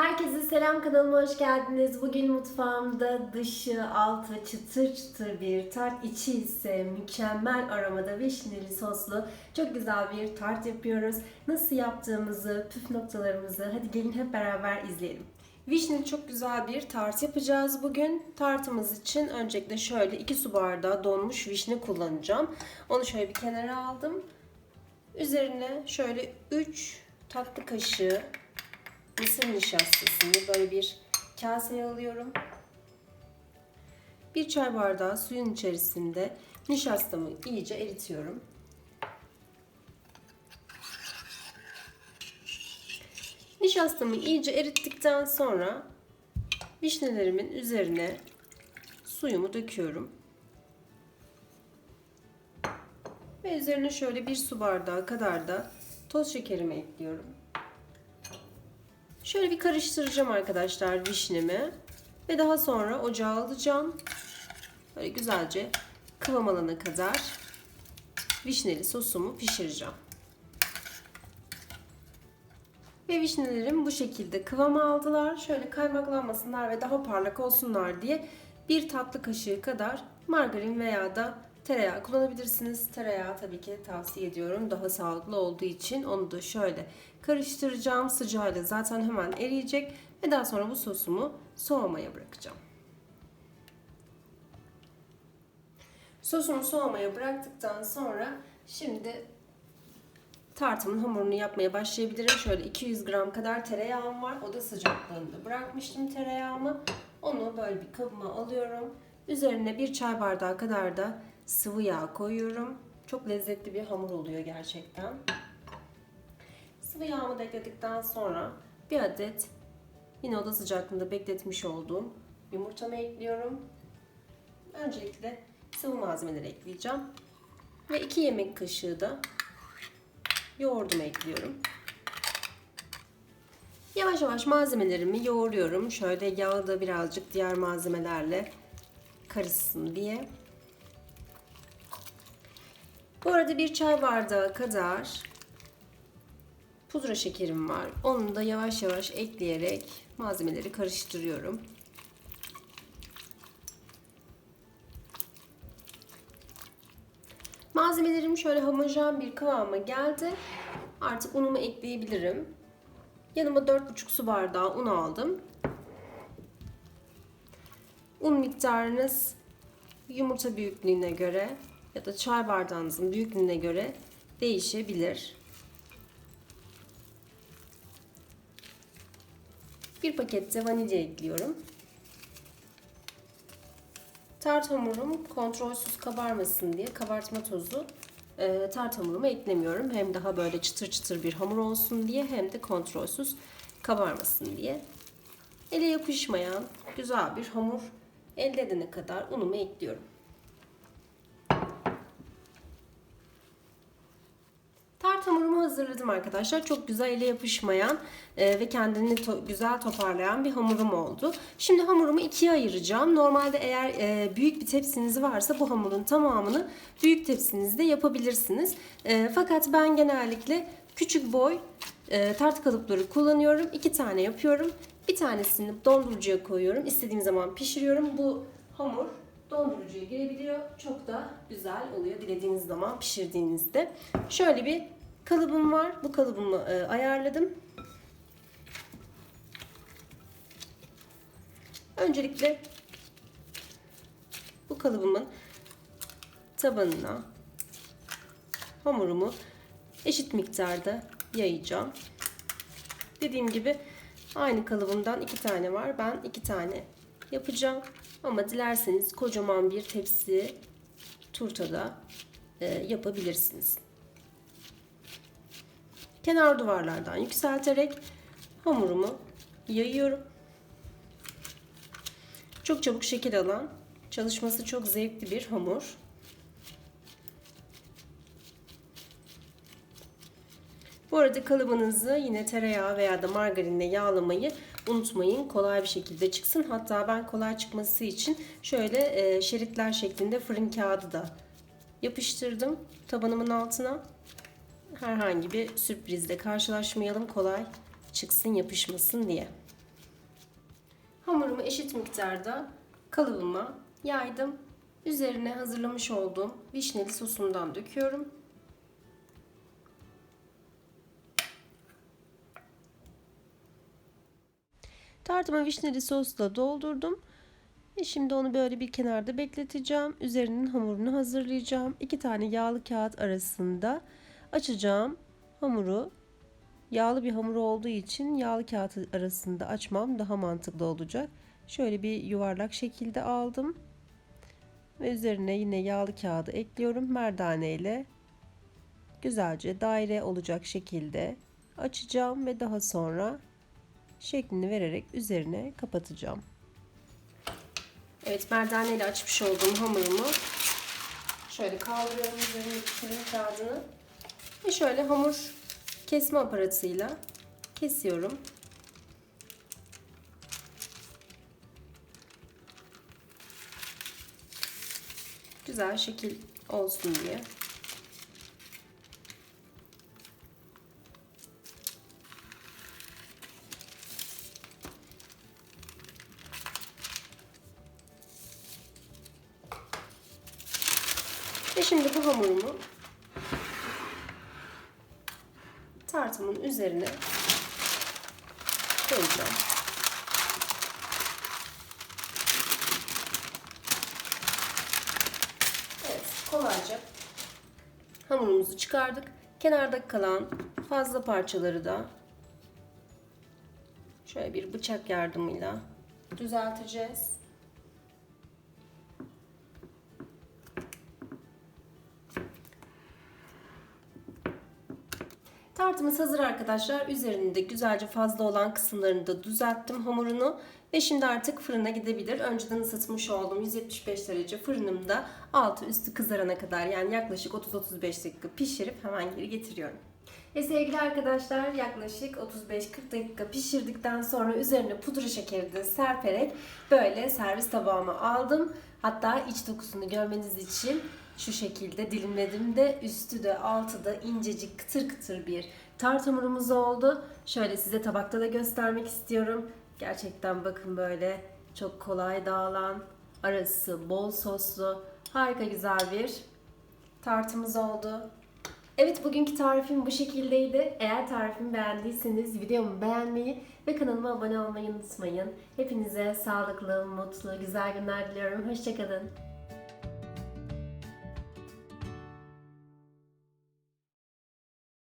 Herkese selam kanalıma hoş geldiniz. Bugün mutfağımda dışı altı çıtır çıtır bir tart, içi ise mükemmel aromada vişneli soslu çok güzel bir tart yapıyoruz. Nasıl yaptığımızı, püf noktalarımızı hadi gelin hep beraber izleyelim. Vişneli çok güzel bir tart yapacağız bugün. Tartımız için öncelikle şöyle 2 su bardağı donmuş vişne kullanacağım. Onu şöyle bir kenara aldım. Üzerine şöyle 3 tatlı kaşığı mısır nişastasını böyle bir kaseye alıyorum. Bir çay bardağı suyun içerisinde nişastamı iyice eritiyorum. Nişastamı iyice erittikten sonra vişnelerimin üzerine suyumu döküyorum. Ve üzerine şöyle bir su bardağı kadar da toz şekerimi ekliyorum. Şöyle bir karıştıracağım arkadaşlar vişnemi. Ve daha sonra ocağa alacağım. Böyle güzelce kıvam alana kadar vişneli sosumu pişireceğim. Ve vişnelerim bu şekilde kıvam aldılar. Şöyle kaymaklanmasınlar ve daha parlak olsunlar diye bir tatlı kaşığı kadar margarin veya da tereyağı kullanabilirsiniz. Tereyağı tabii ki tavsiye ediyorum. Daha sağlıklı olduğu için onu da şöyle karıştıracağım. Sıcağıyla zaten hemen eriyecek ve daha sonra bu sosumu soğumaya bırakacağım. Sosumu soğumaya bıraktıktan sonra şimdi tartımın hamurunu yapmaya başlayabilirim. Şöyle 200 gram kadar tereyağım var. Oda sıcaklığında bırakmıştım tereyağımı. Onu böyle bir kabıma alıyorum. Üzerine bir çay bardağı kadar da sıvı yağ koyuyorum. Çok lezzetli bir hamur oluyor gerçekten. Sıvı yağımı da ekledikten sonra bir adet yine oda sıcaklığında bekletmiş olduğum yumurtamı ekliyorum. Öncelikle sıvı malzemeleri ekleyeceğim. Ve 2 yemek kaşığı da yoğurdumu ekliyorum. Yavaş yavaş malzemelerimi yoğuruyorum. Şöyle yağı da birazcık diğer malzemelerle karışsın diye. Bu arada bir çay bardağı kadar pudra şekerim var. Onu da yavaş yavaş ekleyerek malzemeleri karıştırıyorum. Malzemelerim şöyle homojen bir kıvama geldi. Artık unumu ekleyebilirim. Yanıma 4,5 su bardağı un aldım. Un miktarınız yumurta büyüklüğüne göre ya da çay bardağınızın büyüklüğüne göre değişebilir. Bir pakette vanilya ekliyorum. Tart hamurum kontrolsüz kabarmasın diye kabartma tozu e, tart hamuruma eklemiyorum. Hem daha böyle çıtır çıtır bir hamur olsun diye hem de kontrolsüz kabarmasın diye. Ele yapışmayan güzel bir hamur elde edene kadar unumu ekliyorum. Tart hamurumu hazırladım arkadaşlar. Çok güzel ele yapışmayan e, ve kendini to- güzel toparlayan bir hamurum oldu. Şimdi hamurumu ikiye ayıracağım. Normalde eğer e, büyük bir tepsiniz varsa bu hamurun tamamını büyük tepsinizde yapabilirsiniz. E, fakat ben genellikle küçük boy e, tart kalıpları kullanıyorum. İki tane yapıyorum. Bir tanesini dondurucuya koyuyorum. İstediğim zaman pişiriyorum. Bu hamur dondurucuya girebiliyor. Çok da güzel oluyor dilediğiniz zaman pişirdiğinizde. Şöyle bir kalıbım var. Bu kalıbımı e, ayarladım. Öncelikle bu kalıbımın tabanına hamurumu eşit miktarda yayacağım. Dediğim gibi aynı kalıbımdan iki tane var. Ben iki tane yapacağım. Ama dilerseniz kocaman bir tepsi turtada e, yapabilirsiniz. Kenar duvarlardan yükselterek hamurumu yayıyorum. Çok çabuk şekil alan, çalışması çok zevkli bir hamur. Bu arada kalıbınızı yine tereyağı veya da margarinle yağlamayı unutmayın. Kolay bir şekilde çıksın. Hatta ben kolay çıkması için şöyle e, şeritler şeklinde fırın kağıdı da yapıştırdım tabanımın altına. Herhangi bir sürprizle karşılaşmayalım. Kolay çıksın yapışmasın diye. Hamurumu eşit miktarda kalıbıma yaydım. Üzerine hazırlamış olduğum vişneli sosumdan döküyorum. Tartıma vişneli sosla doldurdum. Ve şimdi onu böyle bir kenarda bekleteceğim. Üzerinin hamurunu hazırlayacağım. İki tane yağlı kağıt arasında açacağım hamuru. Yağlı bir hamur olduğu için yağlı kağıt arasında açmam daha mantıklı olacak. Şöyle bir yuvarlak şekilde aldım. Ve üzerine yine yağlı kağıdı ekliyorum. Merdane ile güzelce daire olacak şekilde açacağım ve daha sonra şeklini vererek üzerine kapatacağım. Evet merdane ile açmış olduğum hamurumu şöyle kaldırıyorum üzerindeki kağıdını ve şöyle hamur kesme aparatıyla kesiyorum. Güzel şekil olsun diye. Ve şimdi bu hamurumu tartımın üzerine koyacağım. Evet, kolayca hamurumuzu çıkardık. Kenarda kalan fazla parçaları da şöyle bir bıçak yardımıyla düzelteceğiz. Tartımız hazır arkadaşlar. Üzerinde güzelce fazla olan kısımlarını da düzelttim hamurunu. Ve şimdi artık fırına gidebilir. Önceden ısıtmış olduğum 175 derece fırınımda altı üstü kızarana kadar yani yaklaşık 30-35 dakika pişirip hemen geri getiriyorum. Ve sevgili arkadaşlar yaklaşık 35-40 dakika pişirdikten sonra üzerine pudra şekeri de serperek böyle servis tabağıma aldım. Hatta iç dokusunu görmeniz için şu şekilde dilimledim de üstü de altı da incecik kıtır kıtır bir tart hamurumuz oldu. Şöyle size tabakta da göstermek istiyorum. Gerçekten bakın böyle çok kolay dağılan, arası bol soslu, harika güzel bir tartımız oldu. Evet bugünkü tarifim bu şekildeydi. Eğer tarifimi beğendiyseniz videomu beğenmeyi ve kanalıma abone olmayı unutmayın. Hepinize sağlıklı, mutlu, güzel günler diliyorum. Hoşçakalın.